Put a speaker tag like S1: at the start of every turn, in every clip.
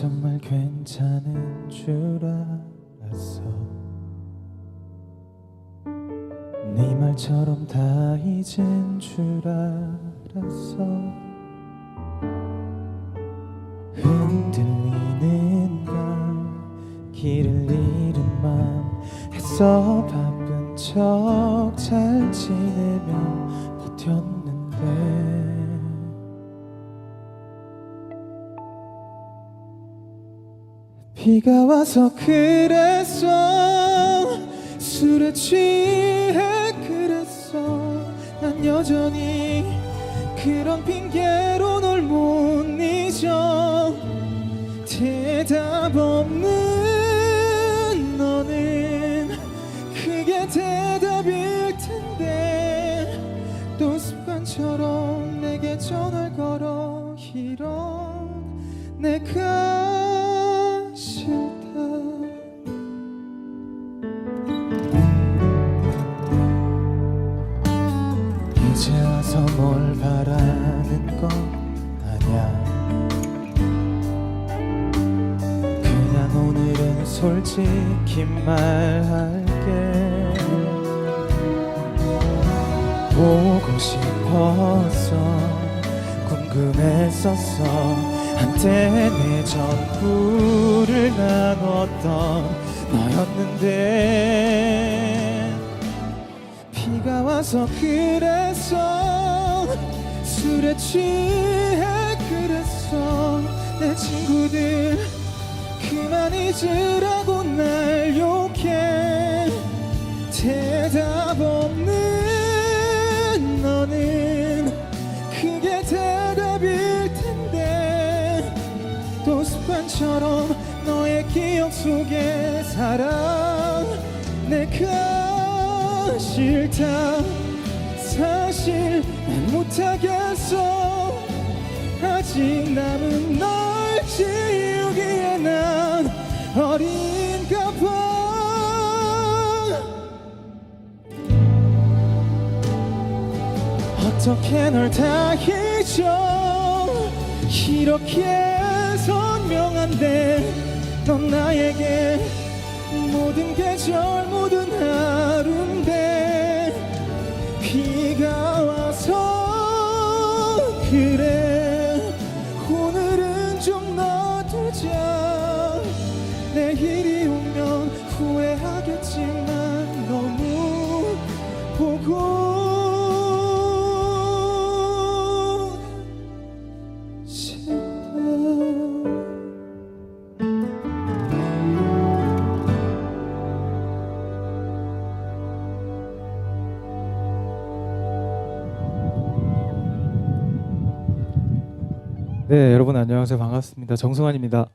S1: 정말 괜찮은 줄 알았어. 네 말처럼 다 잊은 줄 알았어. 흔들리는 맘 길을 잃은 맘 애써 바 비가 와서 그랬어. 술에 취해 그랬어. 난 여전히 그런 핑계로 널못잊 그랬어. 술에 취해 그랬어. 내 친구들 그만 잊으라고 날 욕해. 대답 없는 너는 그게 대답일 텐데. 또 습관처럼 너의 기억 속에 살아. 내가 싫다 사실 난 못하겠어. 아직 남은 널 지우기에 난 어린가 봐 어떻게 널 다 잊어? 이렇게 선명한데 넌 나에게 모든 계절 모 네, 여러분 안녕하세요. 반갑습니다. 정승환입니다.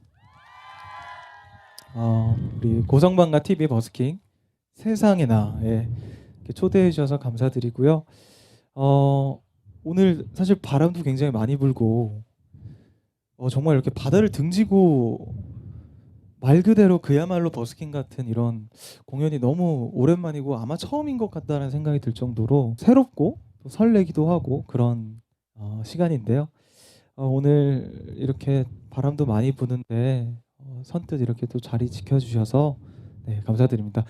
S1: 어, 우리 고성방가 TV 버스킹 세상에나에 이렇게 초대해 주셔서 감사드리고요. 어, 오늘 사실 바람도 굉장히 많이 불고 어, 정말 이렇게 바다를 등지고 말 그대로 그야말로 버스킹 같은 이런 공연이 너무 오랜만이고 아마 처음인 것 같다는 생각이 들 정도로 새롭고 또 설레기도 하고 그런 어, 시간인데요. 어, 오늘 이렇게 바람도 많이 부는데 어, 선뜻 이렇게 또 자리 지켜주셔서 네, 감사드립니다.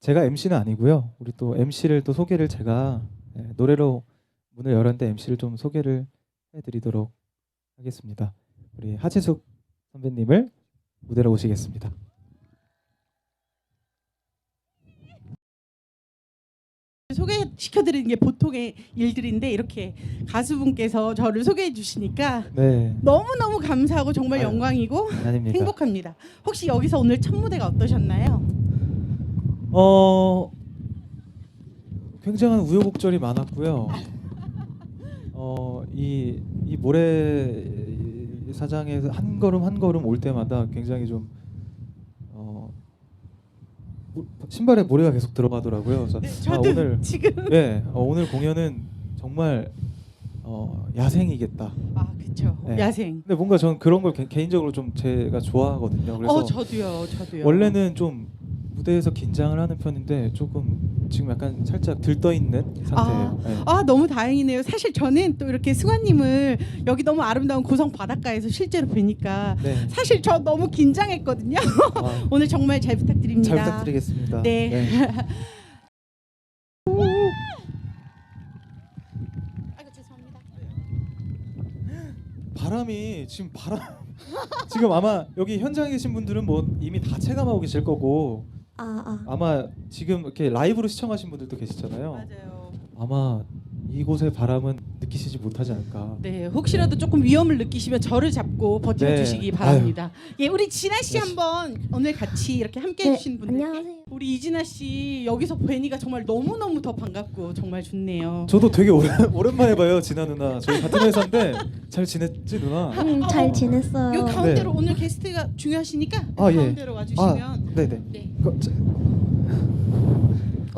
S1: 제가 MC는 아니고요. 우리 또 MC를 또 소개를 제가 네, 노래로 문을 열었는데 MC를 좀 소개를 해드리도록 하겠습니다. 우리 하재숙 선배님을 무대로 오시겠습니다.
S2: 소개시켜드리는 게 보통의 일들인데 이렇게 가수분께서 저를 소개해 주시니까
S1: 네,
S2: 너무너무 감사하고 정말
S1: 아유,
S2: 영광이고
S1: 아닙니다.
S2: 행복합니다. 혹시 여기서 오늘 첫 무대가 어떠셨나요?
S1: 어 굉장한 우여곡절이 많았고요. 어이 이 모래 사장에서 한 걸음 한 걸음 올 때마다 굉장히 좀 신발에 모래가 계속 들어가더라고요. 그래서
S2: 네,
S1: 아,
S2: 저도
S1: 오늘
S2: 지금
S1: 예 어, 오늘 공연은 정말 어, 야생이겠다.
S2: 아 그쵸
S1: 네.
S2: 야생.
S1: 근데 뭔가 저는 그런 걸 개, 개인적으로 좀 제가 좋아하거든요. 그래서
S2: 어 저도요 저도요.
S1: 원래는 좀 무대에서 긴장을 하는 편인데 조금 지금 약간 살짝 들떠 있는 상태예요. 네.
S2: 아 너무 다행이네요. 사실 저는 또 이렇게 승환님을 여기 너무 아름다운 고성 바닷가에서 실제로 뵈니까
S1: 네.
S2: 사실 저 너무 긴장했거든요.
S1: 아,
S2: 오늘 정말 잘 부탁드립니다.
S1: 잘 부탁드리겠습니다.
S2: 네. 아이고 죄송합니다.
S1: 바람이 지금 바람 지금 아마 여기 현장에 계신 분들은 뭐 이미 다 체감하고 계실 거고
S3: 아, 아.
S1: 아마 지금 이렇게 라이브로 시청하신 분들도 계시잖아요.
S2: 맞아요.
S1: 아마 이곳의 바람은 느끼시지 못하지 않을까.
S2: 네, 혹시라도 조금 위험을 느끼시면 저를 잡고 버텨 주시기
S1: 네.
S2: 바랍니다. 예, 우리 진아 씨
S1: 네.
S2: 한번 오늘 같이 이렇게 함께
S3: 네,
S2: 해주신 분들.
S3: 안녕하세요.
S2: 우리 이진아 씨 여기서 뵈니까 정말 너무 너무 더 반갑고 정말 좋네요.
S1: 저도 되게 오랜, 오랜만에 봐요, 진아 누나. 저희 같은 회사인데 잘 지냈지 누나?
S3: 음, 잘 지냈어요.
S2: 여기 가운데로
S1: 네.
S2: 오늘 게스트가 중요하시니까
S1: 아, 예.
S2: 가운데로 와 주시면.
S1: 아, 네네.
S2: 네.
S1: 그, 저,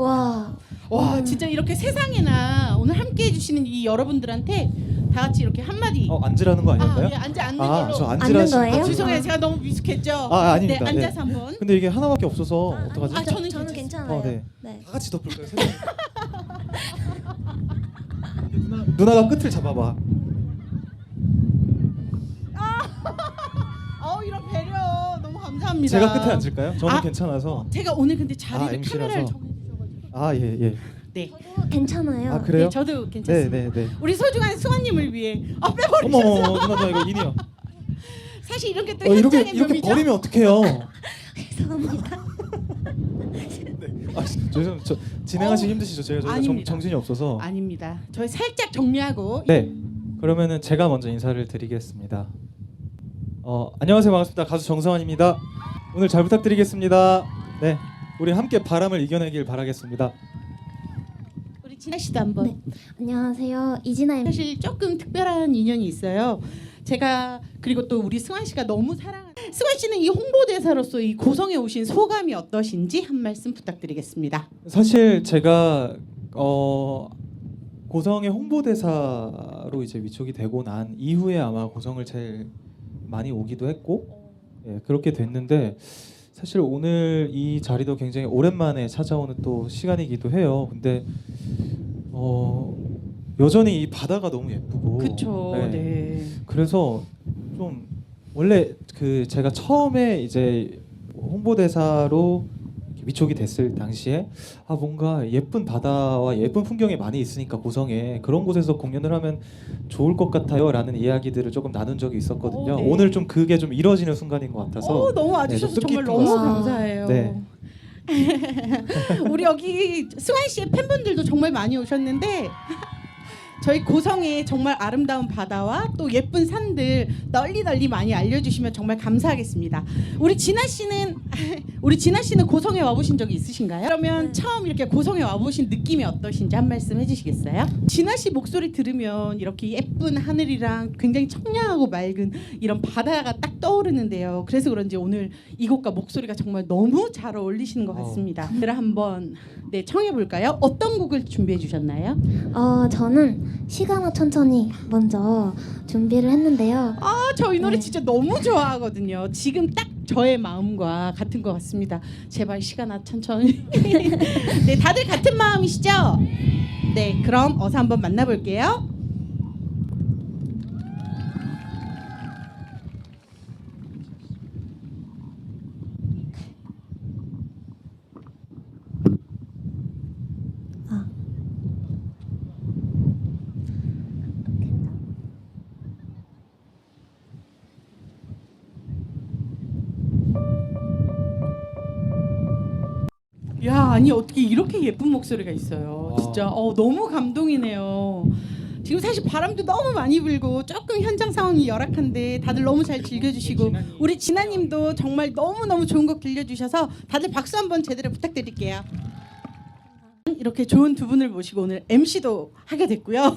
S3: 와,
S2: 와 진짜 이렇게 세상에나 오늘 함께 해주시는 이 여러분들한테 다 같이 이렇게 한마디.
S1: 어, 앉으라는 거 아닐까요?
S2: 아, 예, 앉아 앉는
S1: 아,
S2: 걸로.
S1: 저
S3: 앉는
S1: 앉으라시.
S3: 거예요?
S2: 아, 죄송해요, 제가 너무 미숙했죠.
S1: 아, 아닙니다.
S2: 네, 앉아서
S1: 네.
S2: 한번.
S1: 근데 이게 하나밖에 없어서 어떡하지?
S2: 아, 저는
S3: 저는
S2: 괜찮-
S3: 괜찮아요.
S1: 어, 네.
S3: 네.
S1: 다 같이 덮을까요? 세 명? 누나, 누나가 끝을 잡아봐.
S2: 어 이런 배려 너무 감사합니다.
S1: 제가 끝에 앉을까요? 저는
S2: 아.
S1: 괜찮아서.
S2: 제가 오늘 근데 자리를
S1: 아, MC 라서.
S2: 카메라를 정해주셔가지고.
S1: 아, 예, 예.
S2: 네.
S3: 저도 괜찮아요.
S1: 아, 그래요?
S2: 네, 저도
S1: 네,
S2: 괜찮습니다.
S1: 네, 네.
S2: 우리 소중한 승환님을 위해 아 빼버리.
S1: 어머, 어머, 어머, 누나, 누나 이거 인이요.
S2: 사실 이런 게또
S1: 어, 이렇게
S2: 현장의
S1: 이렇게
S2: 묘미죠.
S1: 버리면 어떡해요?
S3: 죄송합니다.
S1: 아, 죄송, 저 진행하시기 힘드시죠? 제가 저희가 정,
S2: 아닙니다.
S1: 정신이 없어서.
S2: 아닙니다. 저희 살짝 정리하고
S1: 네. 그러면은 제가 먼저 인사를 드리겠습니다. 어, 안녕하세요. 반갑습니다. 가수 정성환입니다. 오늘 잘 부탁드리겠습니다. 네. 우리 함께 바람을 이겨내길 바라겠습니다.
S2: 우리 진아 씨도 한번.
S3: 네. 안녕하세요. 이진아입니다.
S2: 사실 조금 특별한 인연이 있어요. 제가 그리고 또 우리 승환 씨가 너무 사랑하는 승환 씨는 이 홍보대사로서 이 고성에 오신 소감이 어떠신지 한 말씀 부탁드리겠습니다.
S1: 사실 제가 어 고성의 홍보대사로 이제 위촉이 되고 난 이후에 아마 고성을 제일 많이 오기도 했고 예, 그렇게 됐는데 사실 오늘 이 자리도 굉장히 오랜만에 찾아오는 또 시간이기도 해요. 근데 어 여전히 이 바다가 너무 예쁘고
S2: 그렇죠.
S1: 네.
S2: 네.
S1: 그래서 좀 원래 그 제가 처음에 이제 홍보대사로 위촉이 됐을 당시에 아 뭔가 예쁜 바다와 예쁜 풍경이 많이 있으니까 고성에 그런 곳에서 공연을 하면 좋을 것 같아요라는 이야기들을 조금 나눈 적이 있었거든요.
S2: 어, 네.
S1: 오늘 좀 그게 좀 이루어지는 순간인 것 같아서
S2: 어, 너무
S1: 네,
S2: 와주셔서
S1: 좀
S2: 정말 너무
S3: 같습니다.
S2: 감사해요.
S1: 네.
S2: 우리 여기 승환 씨의 팬분들도 정말 많이 오셨는데 저희 고성의 정말 아름다운 바다와 또 예쁜 산들 널리 널리 많이 알려주시면 정말 감사하겠습니다. 우리 진아 씨는 우리 진아 씨는 고성에 와보신 적이 있으신가요? 그러면
S3: 네.
S2: 처음 이렇게 고성에 와보신 느낌이 어떠신지 한 말씀 해주시겠어요? 진아 씨 목소리 들으면 이렇게 예쁜 하늘이랑 굉장히 청량하고 맑은 이런 바다가 딱 떠오르는데요. 그래서 그런지 오늘 이곡과 목소리가 정말 너무 잘 어울리시는 것
S1: 어.
S2: 같습니다. 그럼 한번 네 청해 볼까요? 어떤 곡을 준비해 주셨나요?
S3: 어, 저는 시간아 천천히 먼저 준비를 했는데요.
S2: 아, 저 이 노래
S3: 네.
S2: 진짜 너무 좋아하거든요. 지금 딱 저의 마음과 같은 것 같습니다. 제발 시간아 천천히. 네, 다들 같은 마음이시죠? 네, 그럼 어서 한번 만나볼게요. 아니 어떻게 이렇게 예쁜 목소리가 있어요.
S1: 와.
S2: 진짜 어, 너무 감동이네요. 지금 사실 바람도 너무 많이 불고 조금 현장 상황이 열악한데 다들 너무 잘 즐겨주시고 우리 진아님도 정말 너무 너무 좋은 곡 들려주셔서 다들 박수 한번 제대로 부탁드릴게요. 이렇게 좋은 두 분을 모시고 오늘 MC도 하게 됐고요.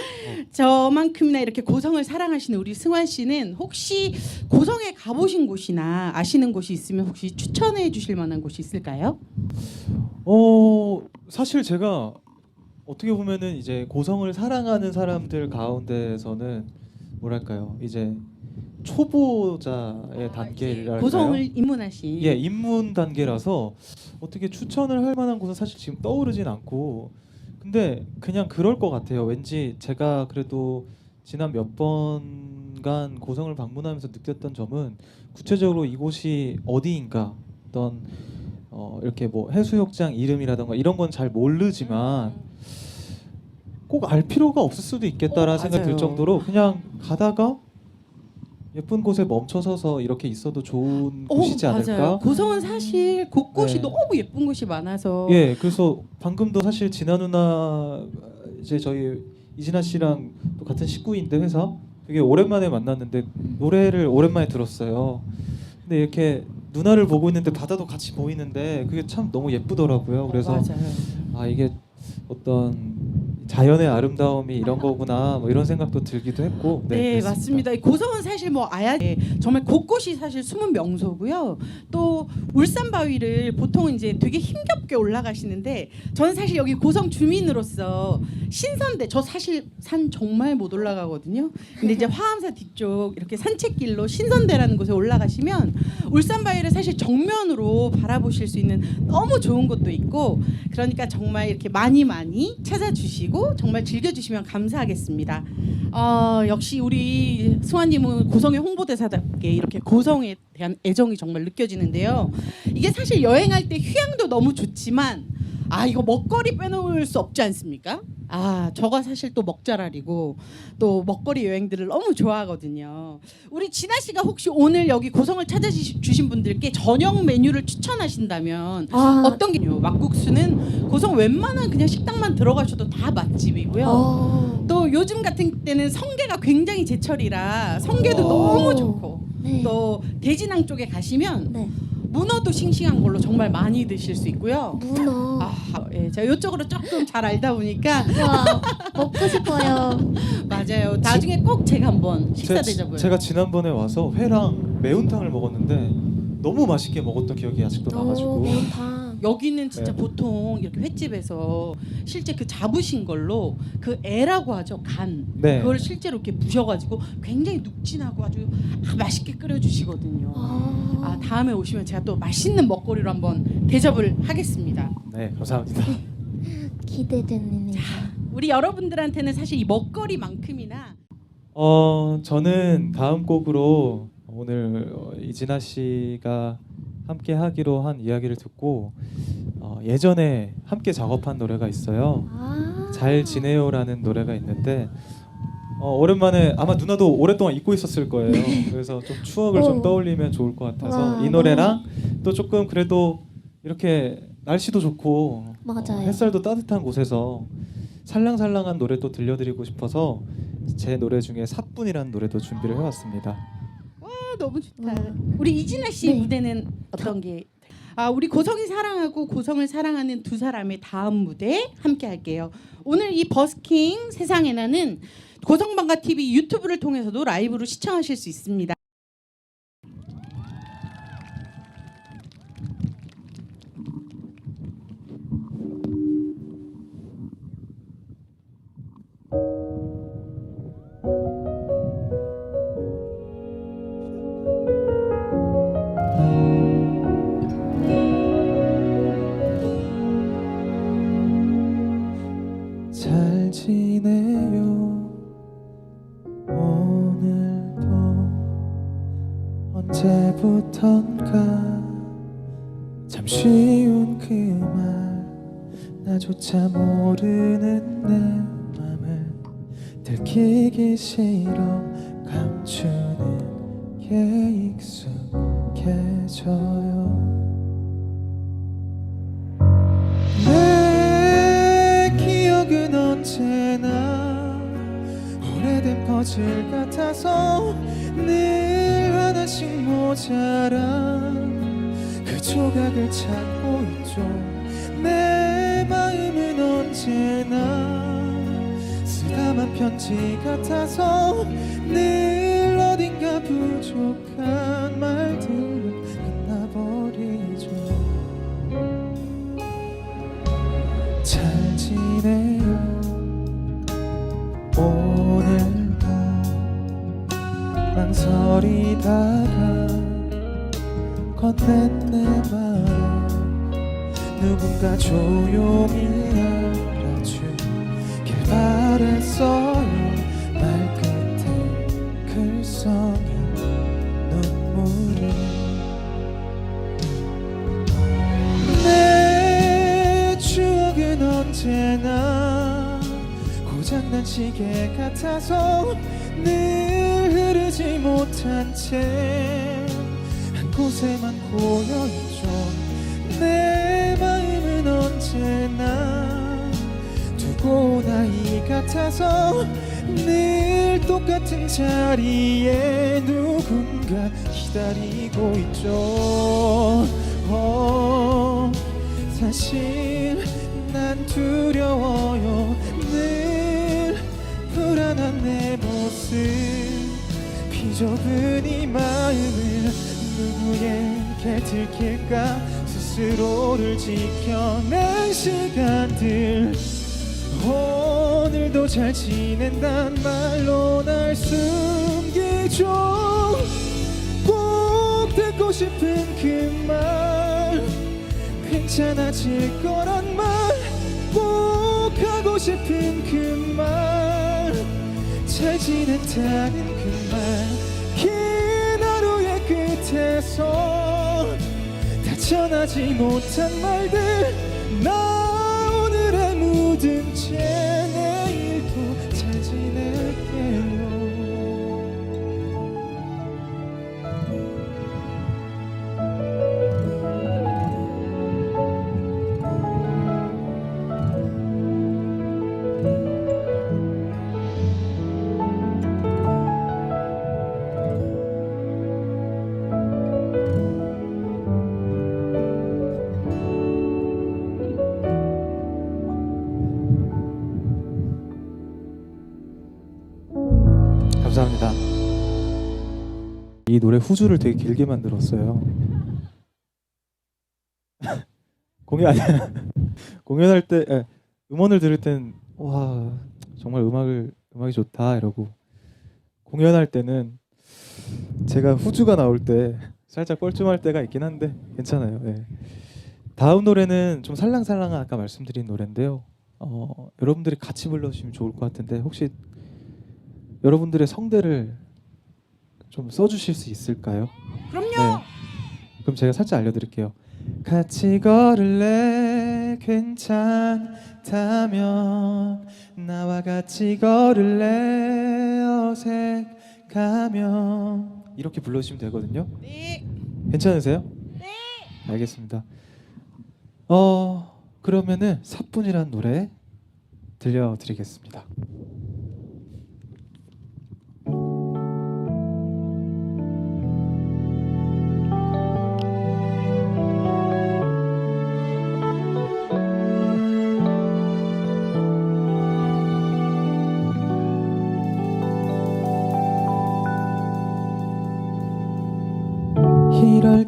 S2: 저만큼이나 이렇게 고성을 사랑하시는 우리 승환 씨는 혹시 고성에 가보신 곳이나 아시는 곳이 있으면 혹시 추천해 주실 만한 곳이 있을까요?
S1: 어 사실 제가 어떻게 보면은 이제 고성을 사랑하는 사람들 가운데서는 뭐랄까요 이제 초보자의 단계랄까요?
S2: 고성을 입문하신.
S1: 예, 입문 단계라서 어떻게 추천을 할 만한 곳은 사실 지금 떠오르진 않고 근데 그냥 그럴 것 같아요. 왠지 제가 그래도 지난 몇 번간 고성을 방문하면서 느꼈던 점은 구체적으로 이곳이 어디인가 어떤 어, 이렇게 뭐 해수욕장 이름이라던가 이런 건 잘 모르지만 꼭 알 필요가 없을 수도 있겠다라는
S2: 어,
S1: 생각이 들. 정도로 그냥 가다가 예쁜 곳에 멈춰서서 이렇게 있어도 좋은
S2: 어,
S1: 곳이지 않을까?
S2: 맞아요. 고성은 사실 곳곳이
S1: 네.
S2: 너무 예쁜 곳이 많아서.
S1: 예, 그래서 방금도 사실 진아 누나 이제 저희 이진아 씨랑 또 같은 식구인데 회사 되게 오랜만에 만났는데 노래를 오랜만에 들었어요. 근데 이렇게 누나를 보고 있는데 바다도 같이 보이는데 그게 참 너무 예쁘더라고요. 그래서
S2: 맞아요.
S1: 아 이게 어떤 자연의 아름다움이 이런 거구나 뭐 이런 생각도 들기도 했고
S2: 네,
S1: 그랬습니다.
S2: 맞습니다. 이 고성은 사실 뭐 아야 정말 곳곳이 사실 숨은 명소고요. 또 울산 바위를 보통 이제 되게 힘겹게 올라가시는데 저는 사실 여기 고성 주민으로서 신선대 저 사실 산 정말 못 올라가거든요. 근데 이제 화암사 뒤쪽 이렇게 산책길로 신선대라는 곳에 올라가시면 울산 바위를 사실 정면으로 바라보실 수 있는 너무 좋은 곳도 있고 그러니까 정말 이렇게 많이 많이 찾아주시고 정말 즐겨주시면 감사하겠습니다. 어, 역시 우리 수아님은 고성의 홍보대사답게 이렇게 고성에 대한 애정이 정말 느껴지는데요. 이게 사실 여행할 때 휴양도 너무 좋지만 아 이거 먹거리 빼놓을 수 없지 않습니까? 아 저가 사실 또 먹자랄이고 또 먹거리 여행들을 너무 좋아하거든요. 우리 진아 씨가 혹시 오늘 여기 고성을 찾아주신 분들께 저녁 메뉴를 추천하신다면
S3: 아,
S2: 어떤 게 막국수는 고성 웬만한 그냥 식당만 들어가셔도 다 맛집이고요.
S3: 어,
S2: 또 요즘 같은 때는 성게가 굉장히 제철이라 성게도
S3: 오.
S2: 너무 좋고
S3: 네.
S2: 또 대진항 쪽에 가시면
S3: 네.
S2: 문어도 싱싱한 걸로 정말 많이 드실 수 있고요.
S3: 문어.
S2: 아, 예, 제가 이쪽으로 조금 잘 알다 보니까
S3: 와, 먹고 싶어요.
S2: 맞아요. 나중에 꼭 제가 한번 식사
S1: 제,
S2: 대접을.
S1: 제가 지난번에 와서 회랑 매운탕을 먹었는데 너무 맛있게 먹었던 기억이 아직도
S3: 오,
S1: 나가지고
S3: 매운탕.
S2: 여기는 진짜
S1: 네.
S2: 보통 이렇게 횟집에서 실제 그 잡으신 걸로 그 애라고 하죠 간
S1: 네.
S2: 그걸 실제로 이렇게 부셔가지고 굉장히 눅진하고 아주 아, 맛있게 끓여주시거든요.
S3: 아,
S2: 아 다음에 오시면 제가 또 맛있는 먹거리로 한번 대접을 하겠습니다.
S1: 네 감사합니다.
S3: 기대되는 일.
S2: 우리 여러분들한테는 사실 이 먹거리만큼이나
S1: 어 저는 다음 곡으로 오늘 어, 이진아 씨가 함께 하기로 한 이야기를 듣고 어, 예전에 함께 작업한 노래가 있어요.
S3: 아,
S1: 잘 지내요라는 노래가 있는데 어, 오랜만에 아마 누나도 오랫동안 잊고 있었을 거예요. 그래서 좀 추억을 좀
S3: 어.
S1: 떠올리면 좋을 것 같아서
S3: 와,
S1: 이 노래랑 또 조금 그래도 이렇게 날씨도 좋고. 어, 햇살도 따뜻한 곳에서 살랑살랑한 노래 또 들려드리고 싶어서 제 노래 중에 사뿐이라는 노래도 준비를 해왔습니다.
S2: 아, 너무 좋다.
S3: 와.
S2: 우리 이진아 씨
S3: 네.
S2: 무대는 어떤 게? 아 우리 고성이 사랑하고 고성을 사랑하는 두 사람의 다음 무대 함께 할게요. 오늘 이 버스킹 세상에 나는 고성방가 TV 유튜브를 통해서도 라이브로 시청하실 수 있습니다.
S1: 쉬운 그 말 나조차 모르는 내 맘을 들키기 싫어 감추는 게 익숙해져요. 내 기억은 언제나 오래된 퍼즐 같아서 늘 하나씩 모자란 그 조각을 찾고 있죠. 내 마음은 언제나 쓰다만 편지 같아서 늘 어딘가 부족한 말들은 끝나버리죠. 잘 지내요. 오늘도 망설이 건넨 내맘 누군가 조용히 알아주길 바랬어요. 말끝에 글썽인 그 눈물을. 내 추억은 언제나 고장난 시계 같아서 늘 흐르지 못한 채 곳에만 고여있죠. 내 마음은 언제나 두고 나이 같아서 늘 똑같은 자리에 누군가 기다리고 있죠. 어, 사실 난 두려워요. 늘 불안한 내 모습 비좁은 이 마음을 누구에게 들킬까? 스스로를 지켜낸 시간들. 오늘도 잘 지낸단 말로 날 숨기죠. 꼭 듣고 싶은 그 말. 괜찮아질 거란 말. 꼭 하고 싶은 그 말. 잘 지냈다는 끝에서 다 전하지 못한 말들 나 오늘의 묻은 채 이 노래 후주를 되게 길게 만들었어요. 공연 공연할 때 에, 음원을 들을 땐 와 정말 음악을 음악이 좋다 이러고 공연할 때는 제가 후주가 나올 때 살짝 뻘쭘할 때가 있긴 한데 괜찮아요. 예. 다음 노래는 좀 살랑살랑한 아까 말씀드린 노래인데요. 어, 여러분들이 같이 불러주시면 좋을 것 같은데 혹시 여러분들의 성대를 좀 써주실 수 있을까요?
S2: 그럼요.
S1: 네. 그럼 제가 살짝 알려드릴게요. 같이 걸을래 괜찮다면 나와 같이 걸을래 어색하면 이렇게 불러주시면 되거든요.
S2: 네.
S1: 괜찮으세요? 네. 알겠습니다. 어 그러면은 사뿐이란 노래 들려드리겠습니다.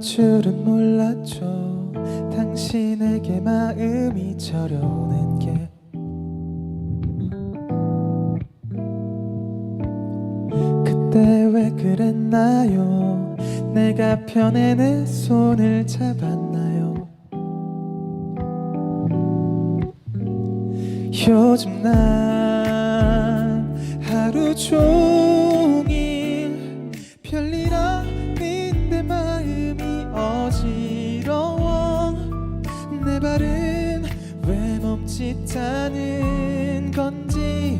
S1: 줄은 몰랐죠. 당신에게 마음이 저려오는 게. 그때 왜 그랬나요? 내가 편에 내 손을 잡았나요? 요즘 난 하루 종일 멈칫하는 건지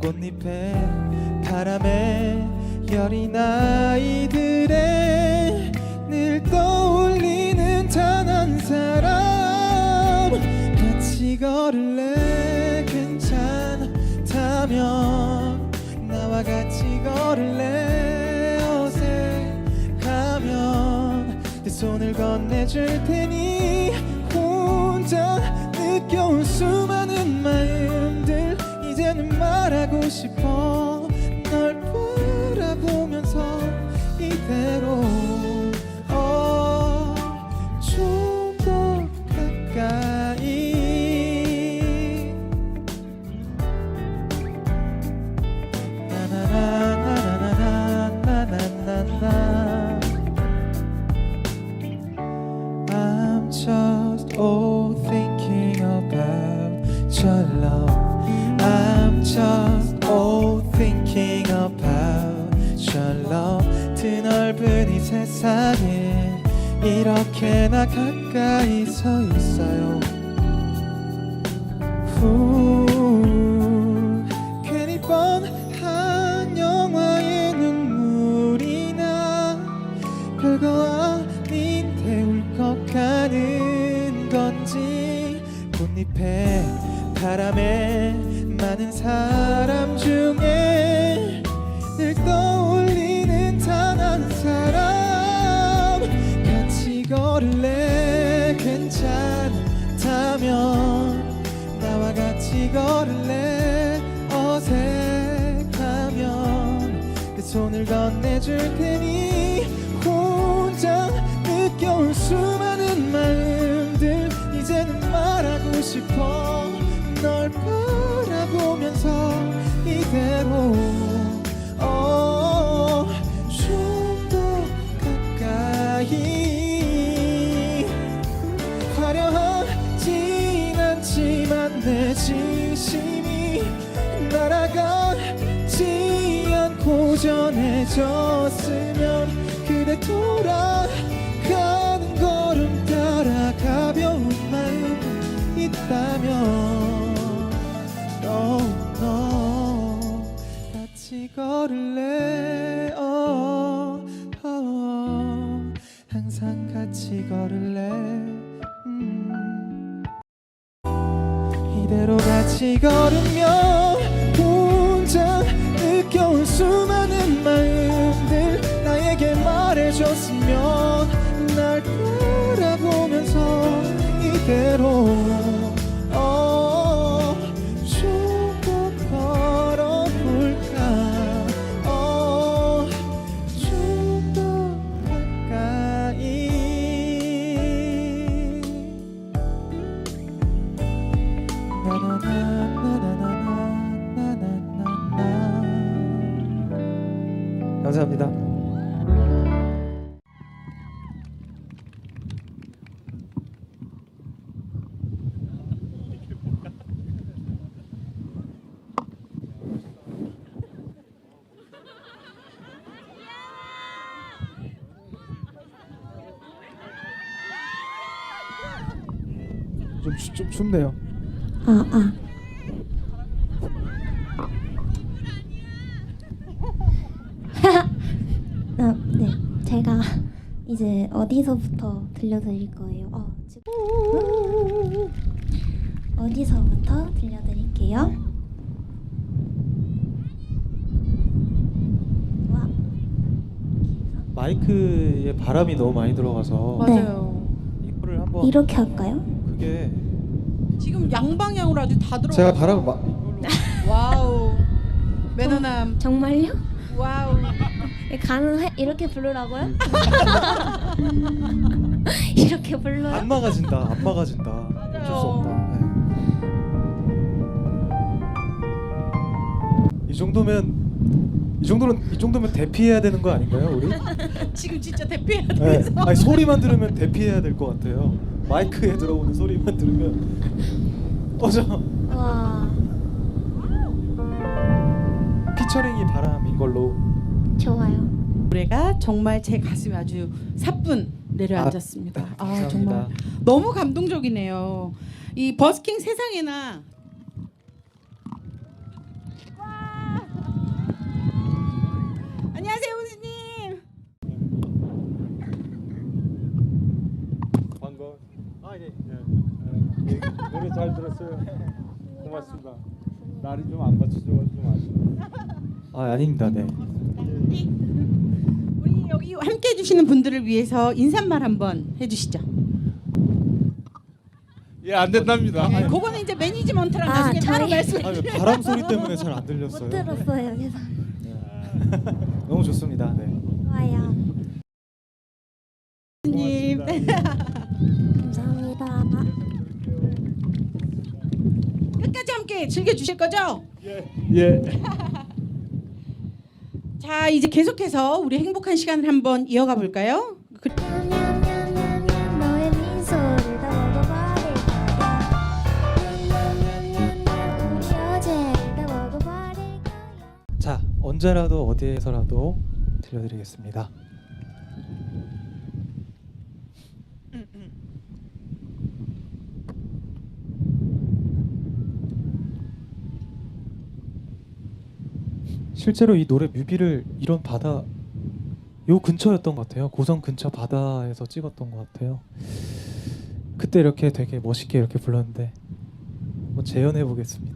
S1: 꽃잎에 바람에 여린 아이들의 늘 떠올리는 단 한 사람. 같이 걸을래? 괜찮다면 나와 같이 걸을래? 어색하면 내 손을 건네줄 테니 혼자 느껴온 수 싶어 꽃잎에 바람에 많은 사람 중에 늘 떠올리는 단 한 사람. 같이 걸을래? 괜찮다면 나와 같이 걸을래? 어색하면 그 손을 건네줄 테니 혼자 느껴올 수 전해졌으면 그대 돌아가는 걸음 따라 가벼운 마음 있다면 너, 너 같이 걸을래 감사합니다. 좀, 춥- 좀 춥네요.
S3: 아, 아. 아, 네. 제가 이제 어디서부터 들려드릴 거예요? 어, 지금 어디서부터 들려드릴게요? 와,
S1: 마이크에 바람이 너무 많이 들어가서
S3: 네.
S2: 맞아요.
S1: 이거를 한번
S3: 이렇게 할까요?
S1: 그게
S2: 지금 양방향으로 아주 다 들어.
S1: 제가 바람을 막
S2: 와우. 매너남.
S3: 정말요?
S2: 와우.
S3: 가능해? 이렇게 부르라고요? 이렇게 불러요?
S1: 안 막아진다. 안 막아진다. 어쩔 수 없다. 네. 이 정도면 이 정도는 이 정도면 대피해야 되는 거 아닌가요, 우리?
S2: 지금 진짜 대피해야
S1: 네.
S2: 돼서.
S1: 아니 소리만 들으면 대피해야 될 것 같아요. 마이크에 들어오는 소리만 들으면 어저
S3: 와,
S1: 피처링이 바람인 걸로.
S3: 좋아요.
S2: 노래가 정말 제 가슴에 아주 사뿐 내려앉았습니다. 아,
S1: 감사합니다.
S2: 정말 너무 감동적이네요. 이 버스킹 세상에나 와! 안녕하세요, 교수님.
S4: 반가워. 아 예. 예. 노래 잘 들었어요. 고맙습니다. 날이 좀 안 받쳐줘서 좀 아쉽네.
S1: 아 아닙니다. 네.
S2: 여기 함께 해주시는 분들을 위해서 인사말 한번 해주시죠.
S4: 예, 안 된답니다.
S2: 네, 그거는 이제 매니지먼트랑
S3: 아,
S2: 나중에 따로
S3: 저희-
S2: 말씀.
S1: 아, 왜 바람 소리 때문에 잘안 들렸어요.
S3: 못 들었어요. 죄송.
S1: 너무 좋습니다. 네.
S3: 좋아요.
S4: 고맙습니다.
S3: 감사합니다.
S2: 끝까지 함께 즐겨 주실 거죠?
S4: 예. 예.
S2: 자 이제 계속해서 우리 행복한 시간을 한번 이어가 볼까요? 그-
S1: 자 언제라도 어디에서라도 들려드리겠습니다. 실제로 이 노래 뮤비를 이런 바다 요 근처였던 것 같아요. 고성 근처 바다에서 찍었던 것 같아요. 그때 이렇게 되게 멋있게 이렇게 불렀는데 한번 재현해 보겠습니다.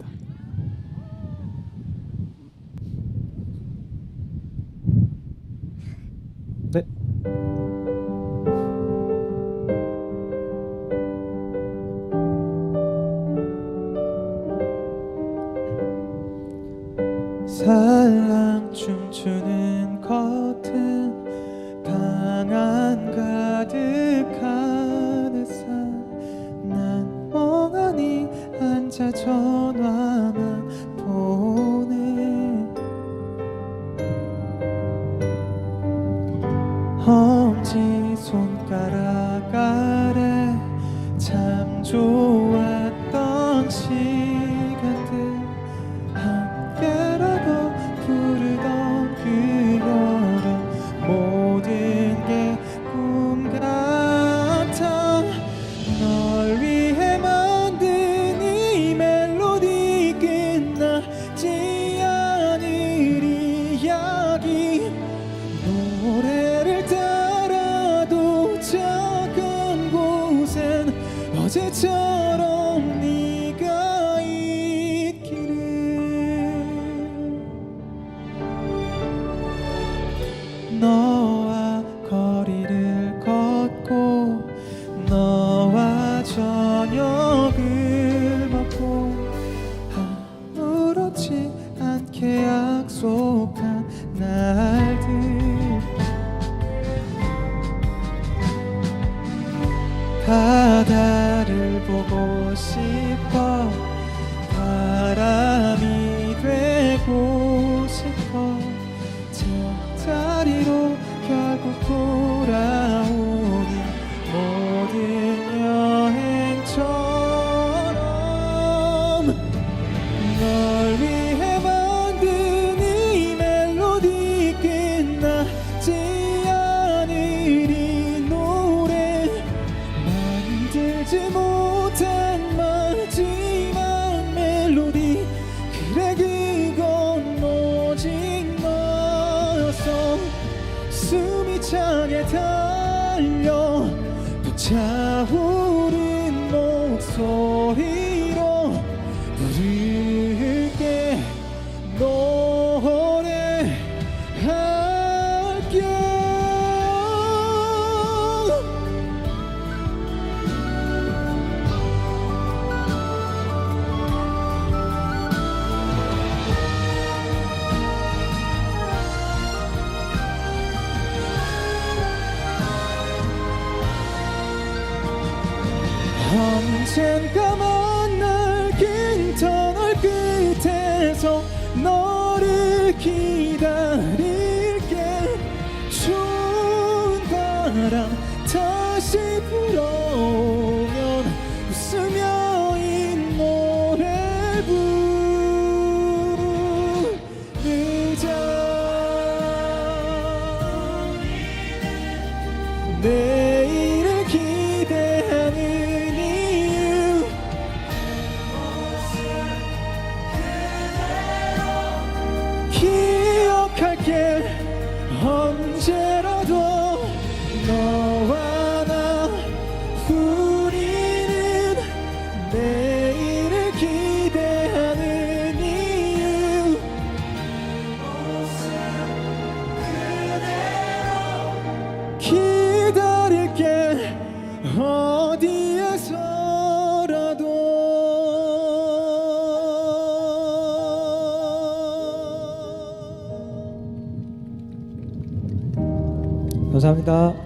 S1: 엄지 손가락 차오른 목소리 May 감사합니다.